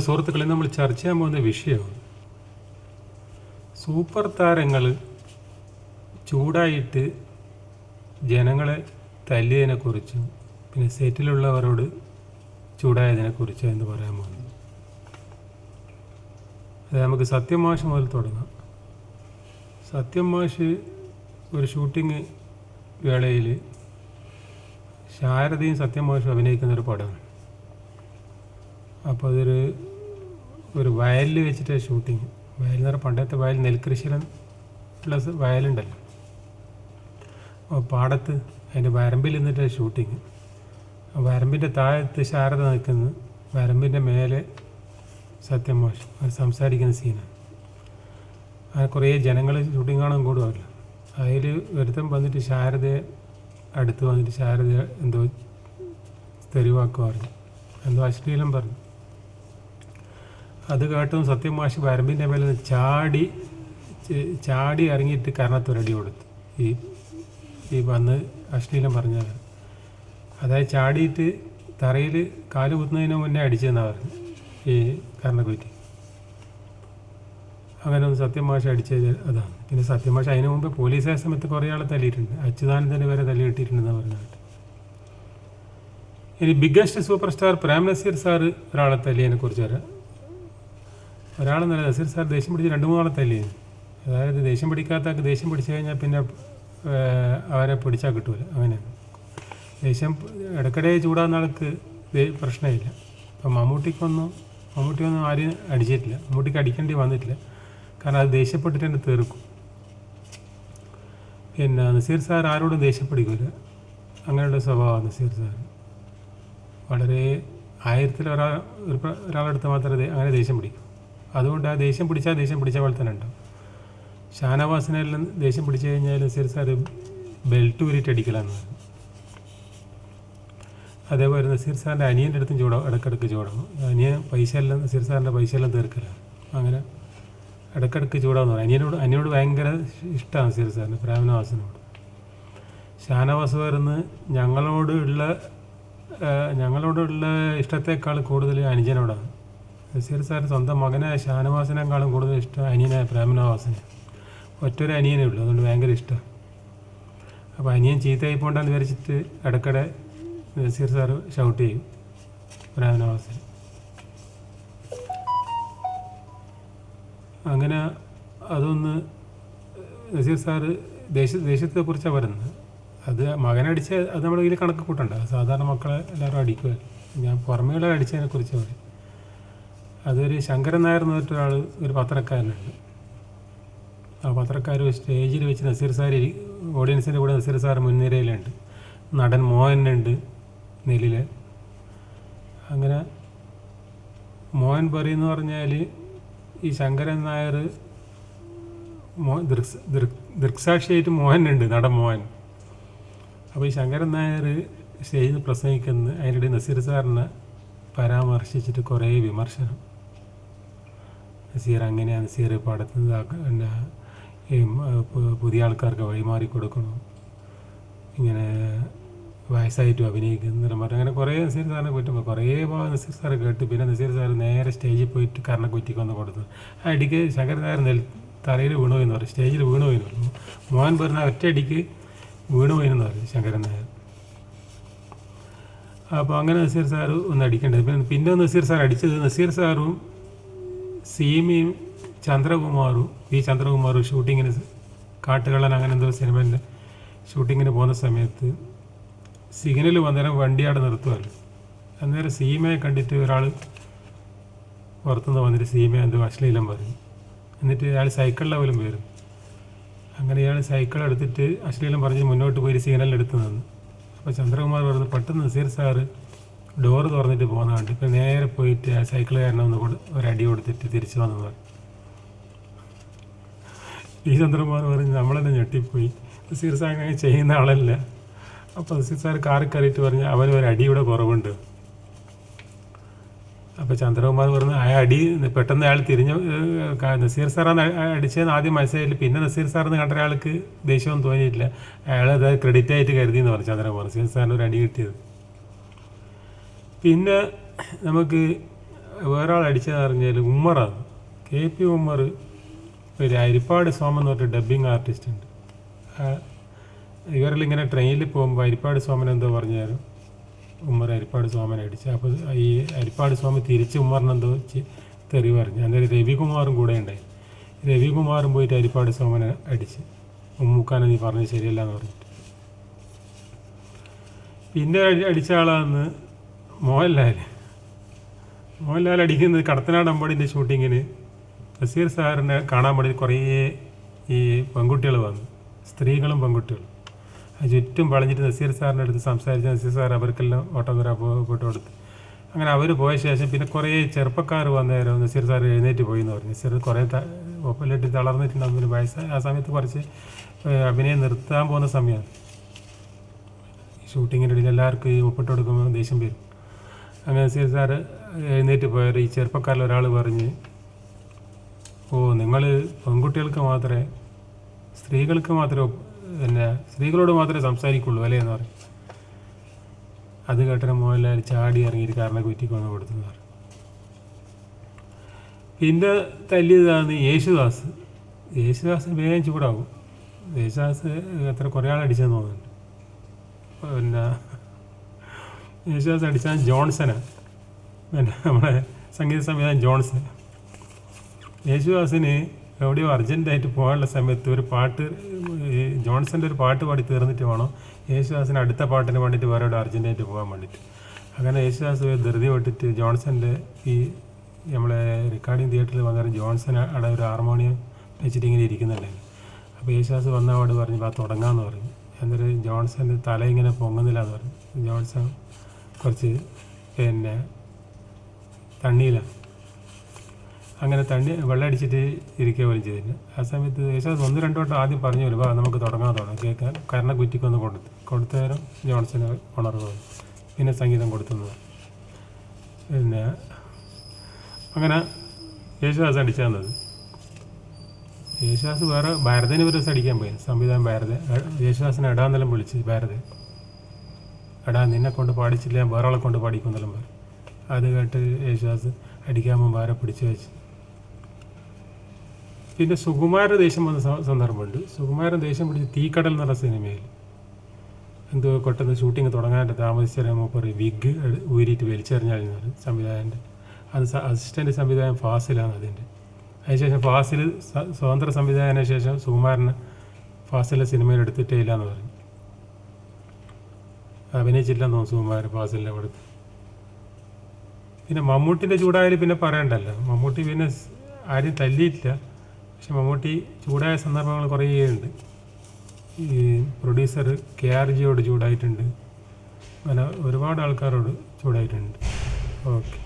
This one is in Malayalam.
സുഹൃത്തുക്കളെ നമ്മൾ ചർച്ച ചെയ്യാൻ പോകുന്ന വിഷയമാണ് സൂപ്പർ താരങ്ങൾ ചൂടായിട്ട് ജനങ്ങളെ തല്ലിയതിനെക്കുറിച്ചും പിന്നെ സെറ്റിലുള്ളവരോട് ചൂടായതിനെക്കുറിച്ചും എന്ന് പറയാൻ പോകുന്നത്. അത് നമുക്ക് സത്യം മാഷ് മുതൽ തുടങ്ങാം. സത്യം മാഷ് ഒരു ഷൂട്ടിങ് വേളയിൽ ശാരദയും സത്യം മാഷും അഭിനയിക്കുന്ന ഒരു പടമാണ്. അപ്പോൾ അതൊരു ഒരു വയലിൽ വെച്ചിട്ട് ഷൂട്ടിങ് വയൽ എന്ന് പറഞ്ഞാൽ പണ്ടത്തെ വയൽ നെൽകൃഷിയിലും പ്ലസ് വയലുണ്ടല്ലോ. അപ്പോൾ പാടത്ത് അതിന്റെ വരമ്പിൽ നിന്നിട്ട് ഷൂട്ടിങ് വരമ്പിന്റെ താഴത്ത് ശാരദ നിൽക്കുന്നു. വരമ്പിന്റെ മേലെ സത്യമോഷൻ അത് സംസാരിക്കുന്ന സീനാണ് കുറേ ജനങ്ങൾ ഷൂട്ടിംഗ് കാണാൻ കൂടുമല്ലോ അതിൽ ഒരുത്തം വന്നിട്ട് ശാരദയെ അടുത്ത് വന്നിട്ട് ശാരദ എന്തോ തെരുവാക്കുക പറഞ്ഞു എന്തോ അശ്ലീലം പറഞ്ഞു. അത് കേട്ടും സത്യം മാഷ് മേലെ ചാടി ചാടി ഇറങ്ങിയിട്ട് കരണത്തൊരടി കൊടുത്തു. ഈ ഈ വന്ന് അശ്ലീലം പറഞ്ഞത് അതായത് ചാടിയിട്ട് തറയിൽ കാൽ കുത്തുന്നതിന് മുന്നേ അടിച്ചതെന്നാണ് പറഞ്ഞു ഈ കരണക്കുറ്റി. അങ്ങനെ ഒന്ന് സത്യം മാഷ് അടിച്ചത് അതാണ്. പിന്നെ സത്യം അതിനു മുമ്പ് പോലീസ് സമയത്ത് കുറേ ആളെ തല്ലിയിട്ടുണ്ട്. അച്യുതാനന്ദന്റെ വരെ തല്ലി പറഞ്ഞിട്ട്. പറഞ്ഞത് ഇനി biggest super star Prem Nazir sir ഒരാളെ തല്ലിയതിനെ കുറിച്ച് വരാം. ഒരാളെന്നല്ല നസീർ സാർ ദേഷ്യം പിടിച്ച് രണ്ട് മൂന്നാളത്തല്ലേ തല്ലി അതായത് ദേഷ്യം പിടിക്കാത്തക്ക് ദേഷ്യം പിടിച്ചു കഴിഞ്ഞാൽ പിന്നെ അവരെ പിടിച്ചാൽ കിട്ടൂല അങ്ങനെ. ദേഷ്യം ഇടയ്ക്കിടെ ചൂടാകുന്ന ആൾക്ക് പ്രശ്നമില്ല. അപ്പം മമ്മൂട്ടിക്കൊന്നും മമ്മൂട്ടിയൊന്നും ആരും അടിച്ചിട്ടില്ല. മമ്മൂട്ടിക്ക് അടിക്കേണ്ടി വന്നിട്ടില്ല. കാരണം അത് ദേഷ്യപ്പെട്ടിട്ട് തന്നെ തീർക്കും. പിന്നെ നസീർ സാർ ആരോടും ദേഷ്യപ്പെടിക്കില്ല അങ്ങനെയുള്ള സ്വഭാവമാണ് നസീർ സാർ. വളരെ ആയിരത്തിൽ ഒരാൾ ഒരാളെടുത്ത് മാത്രമേ അങ്ങനെ ദേഷ്യം പിടിക്കൂ. അതുകൊണ്ട് ആ ദേഷ്യം പിടിച്ചാൽ ദേഷ്യം പിടിച്ച പോലെ തന്നെ ഉണ്ടാവും. ഷാനവാസിനെല്ലാം ദേഷ്യം പിടിച്ചു കഴിഞ്ഞാൽ നസീർ അത് ബെൽറ്റ് ഊരിയിട്ട് അടിക്കലാന്ന് അതേപോലെ നസീർ സാറിന്റെ അനിയന്റെ അടുത്തും ചൂട ഇടക്കിടക്ക് ചൂടാവും അനിയൻ പൈസ എല്ലാം നസീർ സാറിന്റെ പൈസ എല്ലാം തീർക്കലാണ്. അങ്ങനെ ഇടക്കിടക്ക് ചൂടാന്ന് പറയും. അനിയനോട് അനിയനോട് ഭയങ്കര ഇഷ്ടമാണ് നസീർ സാറിന് പ്രേമനവാസിനോട് ഷാനവാസ് വരുന്ന് ഞങ്ങളോടുള്ള ഞങ്ങളോടുള്ള ഇഷ്ടത്തെക്കാൾ കൂടുതൽ അനുജനോടാണ്. നസീർ സാർ സ്വന്തം മകനെ ഷാനവാസിനേക്കാളും കൂടുതൽ ഇഷ്ടം അനിയനെ പ്രേമനവാസിനെ. ഒറ്റൊരു അനിയനേ ഉള്ളൂ. അതുകൊണ്ട് ഭയങ്കര ഇഷ്ടമാണ് അപ്പോൾ അനിയൻ ചീത്തയായി പോകണ്ടെന്ന് വിചാരിച്ചിട്ട് ഇടയ്ക്കിടെ നസീർ സാർ ഷൗട്ട് ചെയ്യും പ്രേമനവാസിന്. അങ്ങനെ അതൊന്ന് നസീർ സാറ് ദേശ ദേശത്തെ കുറിച്ചാണ് പറയുന്നത്. അത് മകനടിച്ച് അത് നമ്മുടെ കയ്യിൽ കണക്ക് കൂട്ടണ്ട. സാധാരണ മക്കളെ എല്ലാവരും അടിക്കുക ഞാൻ പുറമേയുള്ള അടിച്ചതിനെ കുറിച്ച് പറയും അതൊരു ശങ്കരൻ നായർ എന്ന് ഒരു പത്രക്കാരനുണ്ട്. ആ പത്രക്കാർ സ്റ്റേജിൽ വെച്ച് നസീർ സാർ ഓഡിയൻസിന്റെ കൂടെ നസീർ സാർ മുൻനിരയിലുണ്ട്. നടൻ മോഹനുണ്ട് നെല്ലിൽ അങ്ങനെ മോഹൻ പറയുന്നു പറഞ്ഞാൽ ഈ ശങ്കരൻ നായർ മോ ദൃക്സ് ദൃക് ദൃക്സാക്ഷിയായിട്ട് മോഹനുണ്ട് നടൻ മോഹൻ. അപ്പോൾ ഈ ശങ്കരൻ നായർ സ്റ്റേജിൽ നിന്ന് പ്രസംഗിക്കുന്ന അതിനിടെ നസീർ സാറിനെ പരാമർശിച്ചിട്ട് കുറേ വിമർശനം. നസീർ അങ്ങനെയാണ് നസീർ പടത്തിൽ നിന്ന് പിന്നെ പുതിയ ആൾക്കാർക്ക് വഴിമാറി കൊടുക്കണം. ഇങ്ങനെ വയസ്സായിട്ടും അഭിനയിക്കുന്ന പറഞ്ഞു അങ്ങനെ കുറേ നസീർ സാറിനെ കുറ്റം കുറേ ഭാഗം നസീർ സാറ് കേട്ടു പിന്നെ നസീർ സാർ നേരെ സ്റ്റേജിൽ പോയിട്ട് കരണ കുറ്റിക്ക് വന്ന് കൊടുത്തു. ആ അടിക്ക് ശങ്കരൻ നായർ നെൽ തലയിൽ വീണു എന്ന് പറയും സ്റ്റേജിൽ വീണു എന്ന് പറഞ്ഞു. മോഹൻ പറഞ്ഞ ഒറ്റ അടിക്ക് വീണു എന്ന് പറയും ശങ്കരൻ നായർ. അപ്പോൾ അങ്ങനെ നസീർ സാർ ഒന്ന് അടിക്കേണ്ടത്. പിന്നെ പിന്നെ നസീർ സാർ അടിച്ചത് നസീർ സാറും സീമയും ചന്ദ്രകുമാറും ഈ ചന്ദ്രകുമാറും ഷൂട്ടിങ്ങിന് കാട്ടുകള്ളൻ അങ്ങനെ എന്തോ സിനിമേന്റെ ഷൂട്ടിങ്ങിന് പോകുന്ന സമയത്ത് സിഗ്നൽ വന്നേരം വണ്ടിയാട് നിർത്തുമല്ലോ അന്നേരം സീമയെ കണ്ടിട്ട് ഒരാൾ പുറത്തുനിന്ന് വന്നിട്ട് സീമയെ എന്തോ അശ്ലീലം പറഞ്ഞു എന്നിട്ട് അയാൾ സൈക്കിളിലെ പോലും വരും അങ്ങനെ ഇയാൾ സൈക്കിൾ എടുത്തിട്ട് അശ്ലീലം പറഞ്ഞ് മുന്നോട്ട് പോയി സിഗ്നലിൽ എടുത്ത് നിന്നു. അപ്പോൾ ചന്ദ്രകുമാർ പറഞ്ഞു പെട്ടെന്ന് നസീർ സാറ് ഡോറ് തുറന്നിട്ട് പോകുന്ന കണ്ടു ഇപ്പം നേരെ പോയിട്ട് ആ സൈക്കിൾ കാരണം ഒന്ന് കൊടു ഒരടി കൊടുത്തിട്ട് തിരിച്ചു വന്നു പറഞ്ഞു. ഈ ചന്ദ്രമാർ പറഞ്ഞ് നമ്മളെന്നെ ഞെട്ടിപ്പോയി. നസീർ സാർ അങ്ങനെ ചെയ്യുന്ന ആളല്ല. അപ്പോൾ നസീർ സാർ കാറിൽ കയറിയിട്ട് പറഞ്ഞ് അവന് ഒരു ഇവിടെ കുറവുണ്ട്. അപ്പോൾ ചന്ദ്രകുമാർ പറഞ്ഞു ആ അടി പെട്ടെന്ന് അയാൾ തിരിഞ്ഞ് നസീർ സാറാണ് അടിച്ചതെന്ന് ആദ്യം മനസ്സിലായില്ല. പിന്നെ നസീർ സാറെന്ന് കണ്ട ഒരാൾക്ക് ദേഷ്യമൊന്നും തോന്നിയിട്ടില്ല. അയാൾ അത് ക്രെഡിറ്റ് ആയിട്ട് കരുതി എന്ന് പറഞ്ഞു ചന്ദ്രകുമാർ. നസീർ സാറിന് ഒരു അടി കിട്ടിയത്. പിന്നെ നമുക്ക് വേറെ അടിച്ചതെന്ന് പറഞ്ഞാൽ ഉമ്മറാണ്. കെ പി ഉമ്മർ ഒരു അരിപ്പാട് സോമൻ എന്ന് പറഞ്ഞ ഡബ്ബിങ് ആർട്ടിസ്റ്റ് ഉണ്ട്. ഇവരിൽ ഇങ്ങനെ ട്രെയിനിൽ പോകുമ്പോൾ അരിപ്പാട് സോമൻ എന്തോ പറഞ്ഞാലും ഉമ്മർ അരിപ്പാട് സോമനെ അടിച്ചു അപ്പോൾ ഈ അരിപ്പാട് സോമൻ തിരിച്ച് ഉമ്മറിനെന്തോ തെറി പറഞ്ഞു. അന്നേരം രവികുമാറും കൂടെ ഉണ്ടായി. രവികുമാറും പോയിട്ട് അരിപ്പാട് സോമനെ അടിച്ച് ഉമ്മുക്കാനെ നീ പറഞ്ഞത് ശരിയല്ല എന്ന് പറഞ്ഞിട്ട്. പിന്നെ അടിച്ച ആളാന്ന് മോഹൻലാൽ മോഹൻലാൽ അടിക്കുന്നത് കടത്തനാട് അമ്പാടിന്റെ ഷൂട്ടിങ്ങിന്. നസീർ സാറിനെ കാണാൻ വേണ്ടി കുറേ ഈ പെൺകുട്ടികൾ വന്നു. സ്ത്രീകളും പെൺകുട്ടികളും. ചുറ്റും വളഞ്ഞിട്ട് നസീർ സാറിന്റെ അടുത്ത് സംസാരിച്ച് നസീർ സാർ അവർക്കെല്ലാം ഓട്ടോഗ്രാഫ് ഫോട്ടോ അങ്ങനെ അവർ പോയ ശേഷം പിന്നെ കുറേ ചെറുപ്പക്കാർ വന്നേരം നസീർ സാർ എഴുന്നേറ്റ് പോയി എന്ന് പറഞ്ഞു. നസീർ കുറേ ഒപ്പലിട്ട് തളർന്നിട്ടുണ്ടാകും പിന്നെ വയസ്സായ ആ സമയത്ത് കുറച്ച് അഭിനയം നിർത്താൻ പോകുന്ന സമയമാണ്. ഷൂട്ടിങ്ങിന്റെ ഇടയിൽ എല്ലാവർക്കും ഒപ്പിട്ട് കൊടുക്കുമ്പോൾ ദേഷ്യം വരും. നസീർ സാറ് എഴുന്നേറ്റ് പോയ ഈ ചെറുപ്പക്കാരിൽ ഒരാൾ പറഞ്ഞ് ഓ നിങ്ങൾ പെൺകുട്ടികൾക്ക് മാത്രമേ സ്ത്രീകൾക്ക് മാത്രമേ പിന്നെ സ്ത്രീകളോട് മാത്രമേ സംസാരിക്കുള്ളൂ അല്ലേ? എന്ന് പറയും അത് കേട്ടിട്ട് മോഹൻലാൽ ചാടി ഇറങ്ങിയിട്ട് കാരണം കുറ്റിക്ക് വന്ന് കൊടുത്തു എന്ന് പിന്നെ തല്ലിയതാണ് യേശുദാസ്. യേശുദാസ് വേഗം ചൂടാവും. യേശുദാസ് എത്ര കുറേ ആൾ അടിച്ചെന്ന് തോന്നുന്നുണ്ട്. പിന്നെ യേശുദാസ് അടിച്ചാൽ ജോൺസനാണ് പിന്നെ നമ്മുടെ സംഗീത സംവിധാനം ജോൺസൺ യേശുദാസിന് എവിടെയോ അർജന്റായിട്ട് പോകാനുള്ള സമയത്ത് ഒരു പാട്ട് ജോൺസന്റെ ഒരു പാട്ട് പാടി തീർന്നിട്ട് വേണം യേശുദാസിന് അടുത്ത പാട്ടിന് വേണ്ടിയിട്ട് വേറെ ഇവിടെ അർജന്റായിട്ട് പോകാൻ വേണ്ടിയിട്ട്. അങ്ങനെ യേശുദാസ് ധൃതി വിട്ടിട്ട് ജോൺസന്റെ ഈ നമ്മളെ റെക്കോർഡിംഗ് തിയേറ്ററിൽ വന്നേരം ജോൺസൺ അവിടെ ഒരു ഹാർമോണിയം വെച്ചിട്ട് ഇങ്ങനെ ഇരിക്കുന്നുണ്ടായിരുന്നു അപ്പോൾ യേശുദാസ് വന്ന അവിടെ പറഞ്ഞു ആ തുടങ്ങാമെന്ന് പറഞ്ഞു. എന്നിട്ട് ജോൺസന്റെ തല ഇങ്ങനെ പൊങ്ങുന്നില്ല എന്ന് പറഞ്ഞു. ജോൺസൺ കുറച്ച് പിന്നെ തണ്ണിയിലാണ് അങ്ങനെ തണ്ണി വെള്ളം അടിച്ചിട്ട് ഇരിക്കുക പോലും ചെയ്തില്ല ആ സമയത്ത് യേശുദാസ് ഒന്ന് രണ്ട് വട്ടം ആദ്യം പറഞ്ഞു വരും വാ നമുക്ക് തുടങ്ങാൻ തുടങ്ങാം. കേൾക്കാൻ കരണ കുറ്റിക്കൊന്ന് കൊടുത്തു കൊടുത്ത നേരം ജോൺസന് ഉണർവ് പിന്നെ സംഗീതം കൊടുത്തു പിന്നെ അങ്ങനെ യേശുദാസ് അടിച്ചു തന്നത്. യേശുദാസ് വേറെ ഭാരതന് ഒരു ദിവസം അടിക്കാൻ പോയി. സംവിധാനം ഭാരത യേശുദാസിനെ ഇടാന്നെല്ലാം വിളിച്ച് ഭാരത എടാ നിന്നെ കൊണ്ട് പാടിച്ചില്ല ഞാൻ വേറെ ആളെ കൊണ്ട് പാടിക്കുന്നെല്ലാം പറയും അത് കേട്ട് യേശുദാസ് അടിക്കാൻ മുമ്പ് പിടിച്ചു വെച്ച്. പിന്നെ സുകുമാരൻ ദേഷ്യം വന്ന സന്ദർഭമുണ്ട്. സുകുമാരൻ ദേഷ്യം പിടിച്ച് തീക്കടൽ എന്ന് പറഞ്ഞ സിനിമയിൽ എന്തോ പെട്ടെന്ന് ഷൂട്ടിങ് തുടങ്ങാനായിട്ട് താമസിച്ചാൽ മൂപ്പർ വിഗ് ഊരിയിട്ട് വലിച്ചെറിഞ്ഞാൽ സംവിധായകന്റെ. അത് അസിസ്റ്റന്റ് സംവിധായകൻ ഫാസിലാണ് അതിന്റെ. അതിനുശേഷം ഫാസിൽ സ്വതന്ത്ര സംവിധായകന് ശേഷം സുകുമാരന് ഫാസിലെ സിനിമയിൽ എടുത്തിട്ടേ ഇല്ല എന്ന് പറഞ്ഞു അഭിനയിച്ചില്ലെന്ന് തോന്നുന്നു സുകുമാരൻ ഫാസിലിന്റെ പടത്തിൽ പിന്നെ മമ്മൂട്ടിന്റെ ചൂടായാലും പിന്നെ പറയണ്ടല്ലോ. മമ്മൂട്ടി പിന്നെ ആരും തല്ലിയിട്ടില്ല. പക്ഷെ മമ്മൂട്ടി ചൂടായ സന്ദർഭങ്ങൾ കുറേ ഉണ്ട്. ഈ പ്രൊഡ്യൂസർ കെ ആർ ജിയോട് ചൂടായിട്ടുണ്ട്. അങ്ങനെ ഒരുപാട് ആൾക്കാരോട് ചൂടായിട്ടുണ്ട്. ഓക്കെ.